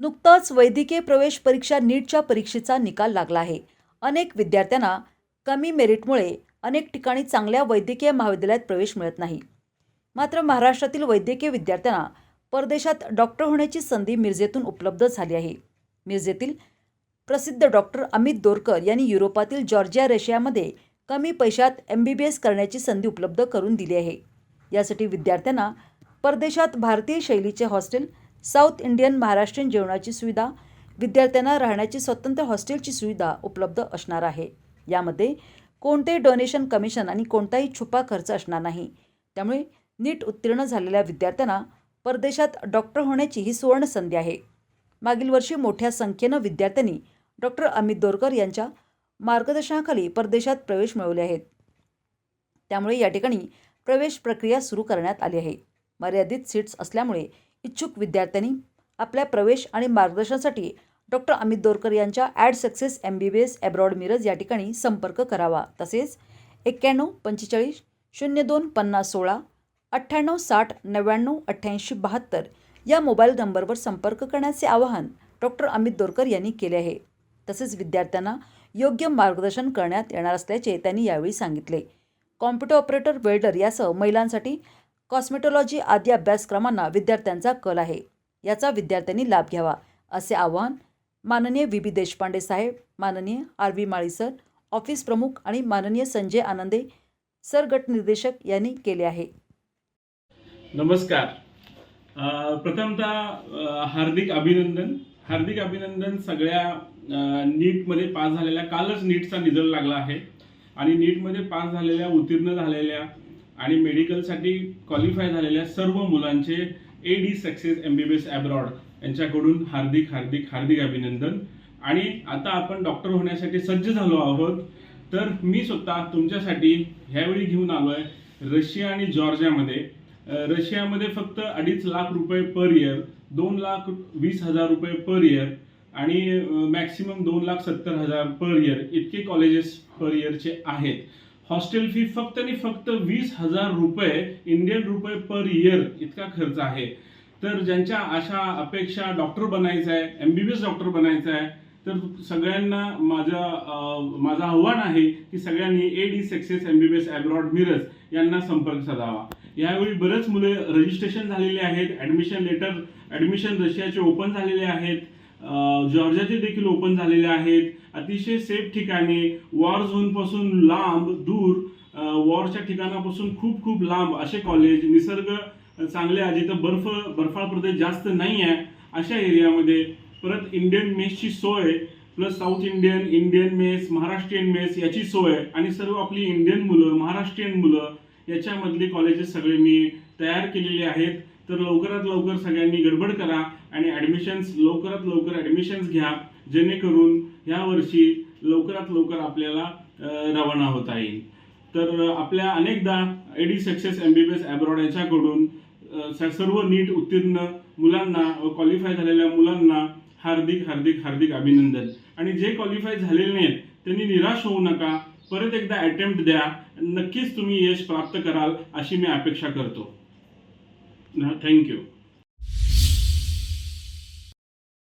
नुकताच वैद्यकीय प्रवेश परीक्षा नीटच्या परीक्षेचा निकाल लागला आहे. अनेक विद्यार्थ्यांना कमी मेरिटमुळे अनेक ठिकाणी चांगल्या वैद्यकीय महाविद्यालयात प्रवेश मिळत नाही. मात्र महाराष्ट्रातील वैद्यकीय विद्यार्थ्यांना परदेशात डॉक्टर होण्याची संधी मिरजेतून उपलब्ध झाली आहे. मिरजेतील प्रसिद्ध डॉक्टर अमित दोरकर यांनी युरोपातील जॉर्जिया रशियामध्ये कमी पैशात एम बी बी एस करण्याची संधी उपलब्ध करून दिली आहे. यासाठी विद्यार्थ्यांना परदेशात भारतीय शैलीचे हॉस्टेल साऊथ इंडियन महाराष्ट्रीयन जेवणाची सुविधा विद्यार्थ्यांना राहण्याची स्वतंत्र हॉस्टेलची सुविधा उपलब्ध असणार आहे. यामध्ये कोणतेही डोनेशन कमिशन आणि कोणताही छुपा खर्च असणार नाही. त्यामुळे नीट उत्तीर्ण झालेल्या विद्यार्थ्यांना परदेशात डॉक्टर होण्याची ही सुवर्ण संधी आहे. मागील वर्षी मोठ्या संख्येनं विद्यार्थ्यांनी डॉक्टर अमित दोरकर यांच्या मार्गदर्शनाखाली परदेशात प्रवेश मिळवले आहेत. त्यामुळे या ठिकाणी प्रवेश प्रक्रिया सुरू करण्यात आली आहे. मर्यादित सीट्स असल्यामुळे इच्छुक विद्यार्थ्यांनी आपल्या प्रवेश आणि मार्गदर्शनासाठी डॉक्टर अमित दोरकर यांच्या AD success M B B S abroad Miraj या ठिकाणी संपर्क करावा. तसेच एक्क्याण्णव पंचेचाळीस शून्य दोन पन्नास सोळा अठ्ठ्याण्णव साठ नव्याण्णव अठ्ठ्याऐंशी बहात्तर या मोबाईल नंबरवर संपर्क करण्याचे आवाहन डॉक्टर अमित दोरकर यांनी केले आहे. तसेच विद्यार्थ्यांना योग्य मार्गदर्शन करण्यात येणार असल्याचे त्यांनी यावेळी सांगितले. कॉम्प्युटर ऑपरेटर वेल्डर यासह महिलांसाठी कॉस्मेटॉलॉजी आदी अभ्यासक्रमांना विद्यार्थ्यांचा कल आहे. याचा विद्यार्थ्यांनी लाभ घ्यावा असे आवाहन माननीय व्ही. बी. देशपांडे साहेब माननीय R. V. Mali sir office प्रमुख आणि माननीय संजय आनंदे सर गटनिर्देशक यांनी केले आहे. नमस्कार. प्रथमतः हार्दिक अभिनंदन. हार्दिक अभिनंदन सगळ्या नीटमध्ये पास झालेल्या कालच नीटचा रिझल्ट लागला आहे. आणि नीटमध्ये पास झालेल्या उत्तीर्ण झालेल्या आणि मेडिकलसाठी क्वालिफाय झालेल्या सर्व मुलांचे A D success M B B S abroad यांच्याकडून हार्दिक हार्दिक हार्दिक अभिनंदन. आणि आता आपण डॉक्टर होण्यासाठी सज्ज झालो आहोत. तर मी स्वतः तुमच्यासाठी ह्यावेळी घेऊन आलो आहे रशिया आणि जॉर्जियामध्ये. रशियामध्ये फक्त अडीच लाख रुपये पर इयर दोन लाख वीस हजार रुपये पर इयर आणि मॅक्सिमम दोन लाख सत्तर हजार पर इयर इतके कॉलेजेस पर इयरचे आहेत. हॉस्टेल फी फक्त आणि फक्त वीस हजार रुपये इंडियन रुपये पर इयर इतका खर्च आहे. तर ज्यांच्या आशा अपेक्षा डॉक्टर बनायचं आहे M B B S doctor बनायचं आहे तर सगळ्यांना माझं माझं आव्हान आहे की सगळ्यांनी A D success M B B S abroad Miraj यांना संपर्क साधावा. यावेळी बरेच मुले रजिस्ट्रेशन झालेले आहेत ॲडमिशन लेटर ॲडमिशन रशियाचे ओपन झालेले आहेत. जॉर्जियाचे देखील ओपन झालेले आहेत. अतिशय सेफ ठिकाणी. वॉर झोनपासून लांब दूर वॉरच्या ठिकाणापासून खूप खूप लांब असे कॉलेज निसर्ग चांगले आहे. जिथं बर्फ बर्फाळ प्रदेश जास्त नाही आहे अशा एरियामध्ये परत इंडियन मेसची सोय plus south Indian Indian mess Maharashtrian mess याची सोय आणि सर्व आपली इंडियन मुलं महाराष्ट्रीयन मुलं याच्यामधली कॉलेजेस सगळे मी तयार केलेले आहेत. तर लवकरात लवकर सगळ्यांनी गडबड करा आणि ॲडमिशन्स लवकरात लवकर ॲडमिशन्स घ्या जेणेकरून ह्या वर्षी लवकरात लवकर आपल्याला रवाना होता येईल. तर आपल्या अनेकदा AD success M B B S abroad याच्याकडून सर्व नीट उत्तीर्ण मुलांना क्वालिफाय झालेल्या मुलांना हार्दिक हार्दिक हार्दिक अभिनंदन. आणि जे क्वालिफाय झालेले नाहीत त्यांनी निराश होऊ नका. परत एकदा अटेम्प्ट द्या. नक्कीच तुम्ही यश प्राप्त कराल अशी मी अपेक्षा करतो. Thank you.